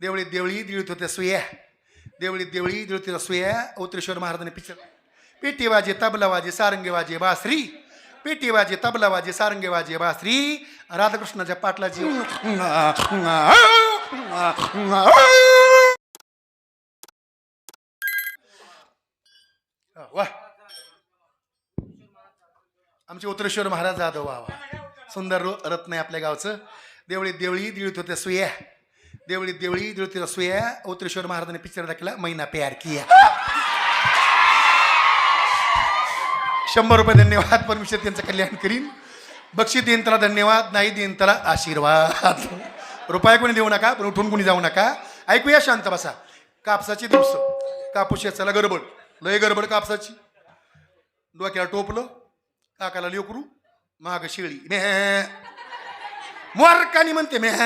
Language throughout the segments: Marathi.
देवळी देवळी दिळत होत्या सुया. देवळी देवळी दिळत होत्या सुया. उत्रेश्वर महाराजांनी पिक्चर पेटी वाजे तबला वाजे सारंगी वाजे बासरी. पेटी वाजे तबला वाजे सारंगी वाजे बासरी. राधाकृष्णाच्या पाटलाची वा. आमचे उत्रेश्वर महाराज जाधव वा वा. सुंदर रत्न आहे आपल्या गावचं. देवळी देवळी दिळत होत्या सुया. देवळी देवळी देवळी होत्या सुया उतरेश्वर महाराजांनी पिक्चर दाखला महिना प्यार किया. शंभर रुपये धन्यवाद परमेश्वर त्यांचं कल्याण करीन. बक्षीस देईन त्याला धन्यवाद नाही देईन त्याला आशीर्वाद. रुपया कोणी देऊ नका पण उठून कोणी जाऊ नका. ऐकूया शांत बसा. कापसाची दिवस. कापूस याचाला गडबड. लय गडबड कापसाची. डोक्याला टोपलं काकाला लेकरू माग शिळी. मे मोरकानी म्हणते मेह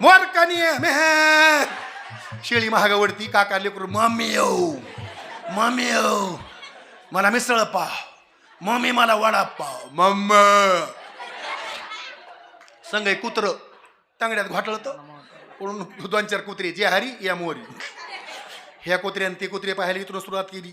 मोरकानी मेह शेळी महागावरती काका लेकरू मम्मी येऊ मम्मी येऊ मला मिसळ पाव मम्मी मला वडा पाव मम्म. संग कुत्र तांगड्यात घोटळत पळून दोन चार कुत्रे जे हरी या मोरी. ह्या कुत्र्यानं ते कुत्रे पाहायला इथून सुरुवात केली.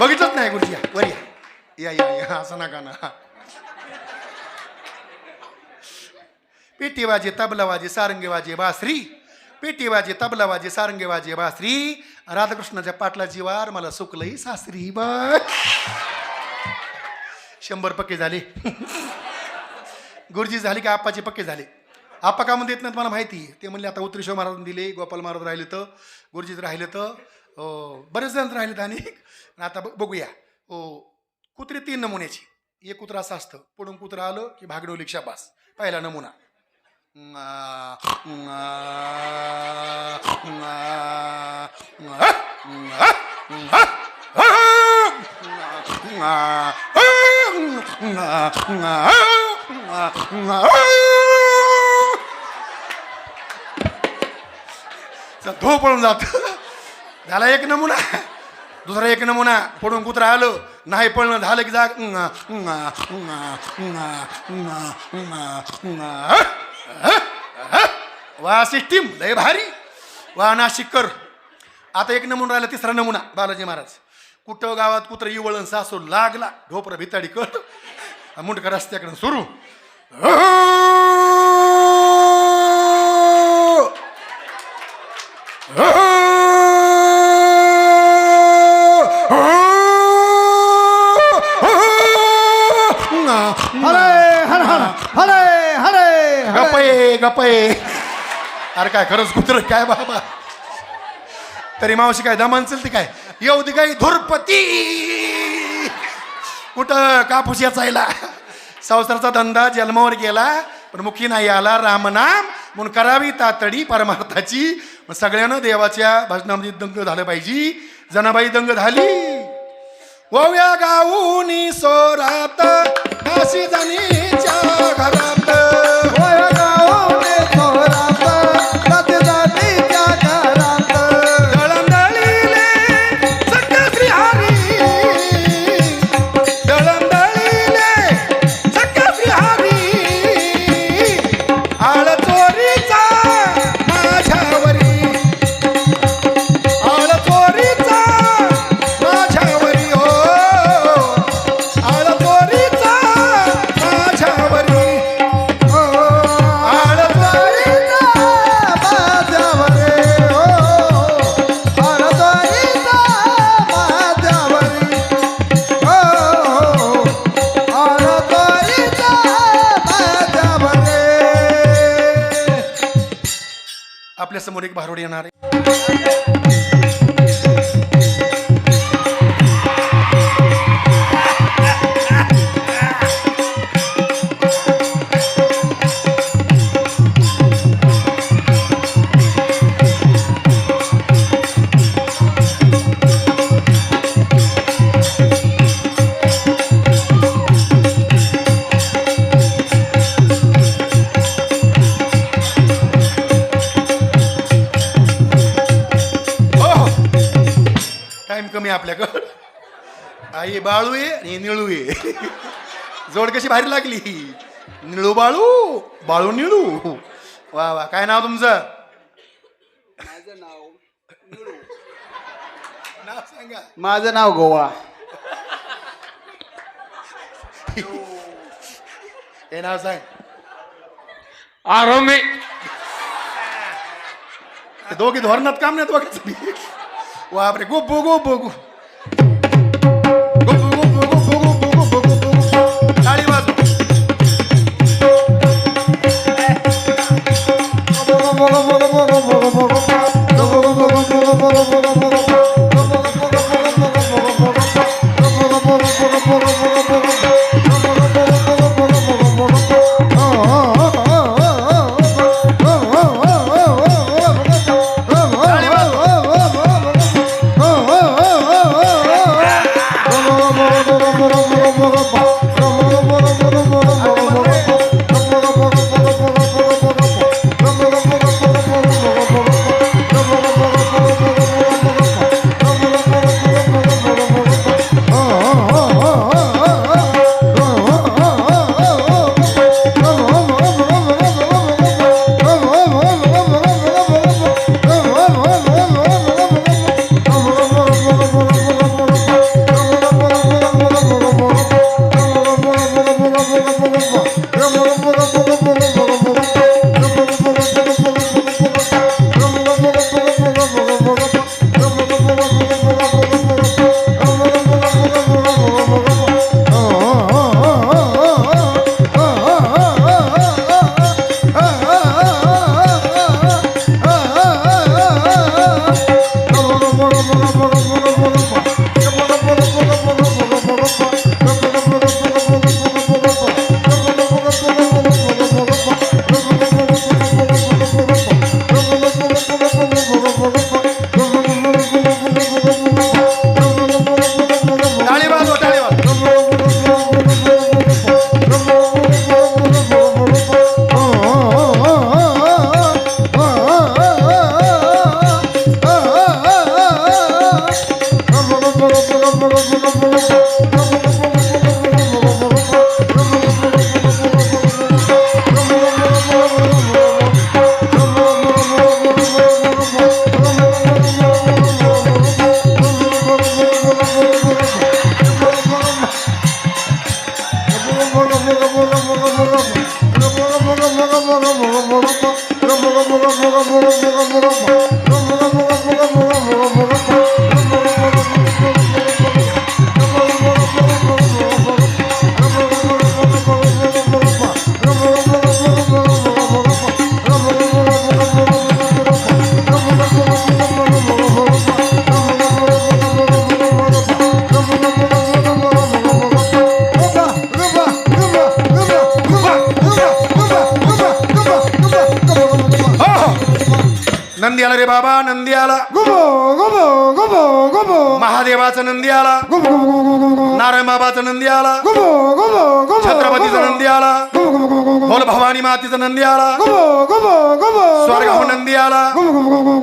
बघितलंच नाही गुरुजी. या वर या. या या असं नका ना. पेटी वाजे तबला वाजे सारंगी वाजे बासरी. पेटी वाजे तबला वाजे सारंगी वाजे बासरी. राधाकृष्णाच्या पाटलाची वार मला सुकलही सासरी बा शंभर पक्के झाले. गुरुजी झाले की आप्पाचे पक्के झाले. आप्पा का म्हणून देत नाहीत मला माहिती? ते म्हणले आता उत्तरेश्वर महाराजांनी दिले गोपाल महाराज राहिले तर गुरुजीत राहिले तर हो, बरेच जण राहिलेत आणि आता बघूया. हो, कुत्री कुत्रे तीन नमुन्याची. एक कुत्रा असं असतं पुढून कुत्रा आलं की भागडवली शाबास पहिला नमुना. धो पळून जात. झाला एक नमुना. दुसरा एक नमुना. पडून कुत्रा आलं. नाही पळणं झालं की जाग. वा सिस्टीम लय भारी. वा नाशिककर. आता एक नमुना राहिला तिसरा नमुना बालाजी महाराज. कुठं गावात कुत्र इवळण सासू लागला ढोपर भिताडी कट मुंडका रस्त्याकडून सुरू. हरे हर हर हरे हरे गपये गपये अरे काय खरंच कुत्र काय बाबा? तरी मावशी काय दमान चलते काय? येऊ दे काही धुरपती. कुठं कापूस याचायला? संसाराचा धंदा जन्मावर गेला पण मुखी नाही आला रामनाम म्हणून करावी तातडी परमार्थाची. सगळ्यांना देवाच्या भजनामध्ये दंग झालं पाहिजे. जनाबाई दंग झाली. ओव्या गाऊनी सोरात काशी जनीच्या घरात. आपल्या कमी आपल्याकडं. आई बाळू आहे आणि निळू आहे. जोड कशी भारी लागली? निळू बाळू बाळू निळू. वा वा. काय नाव तुमचं? माझं नाव निळू. नाव सांगा. माझं नाव गोवा. हे नाव सांग. आरोमी. दोघे धोरणात काम नाही दोघांचं. बी. बापरे गोपो गोपो गो বড় বড় বড় বড় বড় नंदी आला रे बाबा नंदी आला महादेवाचा नंदी आला नारायण बाबाचा नंदी आला छत्रपतीचा नंदी आला बोल भवानी मातीचा नंदी आला स्वर्गाहून नंदी आला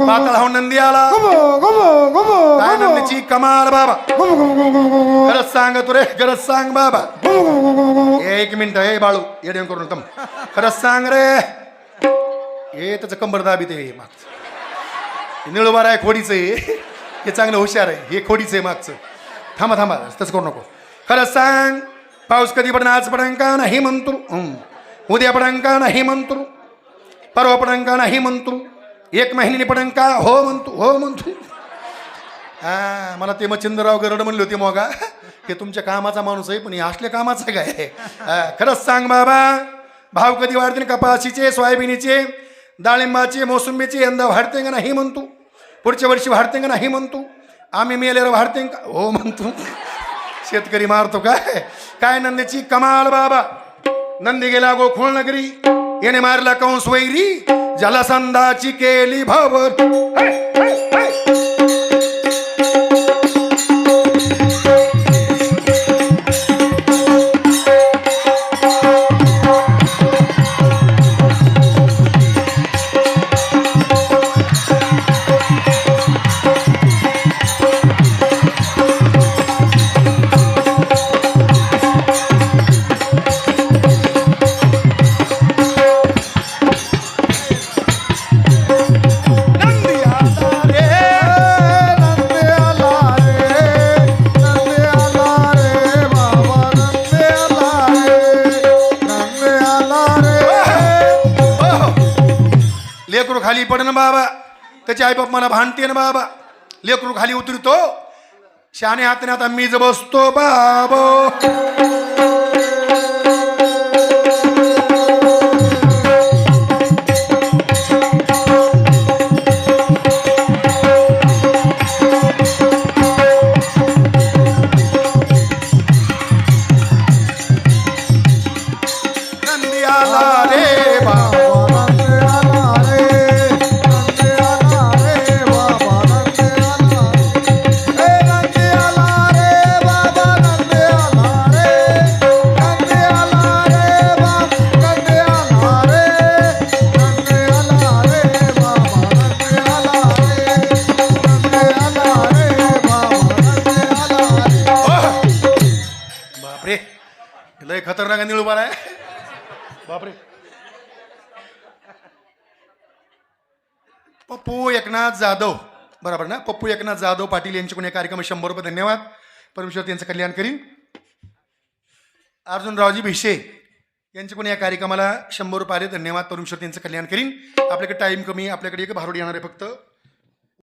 पाताळाहून नंदी आला काय नंदीची कमाल बाबा खरंच सांग तू रे खरंच सांग बाबा एक मिनिट हे बाळू येडे करून तम खरंच सांग रे हे त्याचं कंबर दाबी ते मागचं निळवार आहे खोडीचं आहे. हे चांगलं हुशार आहे. हे खोडीचं आहे मागचं. थांबा थांबा. तसं करू नको. खरंच सांग पाऊस कधी पडणार आज पडन का नाही म्हणतो उद्या पडन का नाही म्हणतो परवा पडन नाही म्हणतो एक महिन्याने पडन हो म्हणतो हो म्हणतो हा मला ते मच्छिंद्रराव गरड म्हणले होते मोगा. हे तुमच्या कामाचा माणूस आहे पण हे असल्या कामाचं काय? खरंच सांग बाबा. भाव कधी वाढतील? कपाशीचे सोयाबीनचे डाळिंबाचे मोसंबीचे यंदा वाढते का नाही म्हणतो पुढच्या वर्षी वाढते का नाही म्हणतो? आम्ही मेल्यावर वाढते का? हो म्हणतो. शेतकरी मारतो काय काय नंदीची? कमाल बाबा. नंदी गेला गो नगरी. येणे मारला कंस वैरी. जलसंधाची केली भावर. खाली पडन बाबा. त्याचे आईबाप मला भांडते ना बाबा. लेकरू खाली उतरतो. शहाणे हाताने आता मीच बसतो बाबो. उभा आहे बापरे. पप्पू एकनाथ जाधव. बरोबर ना? पप्पू एकनाथ जाधव पाटील यांच्याकडून या कार्यक्रम शंभर रुपये धन्यवाद. परमेश्वर त्यांचं कल्याण करीन. अर्जुनरावजी भिशे यांच्याकडून या कार्यक्रमाला शंभर रुपये आले. धन्यवाद. परमेश्वर त्यांचं कल्याण करीन. आपल्याकडे टाईम कमी आपल्याकडे एक भारूड येणार आहे फक्त.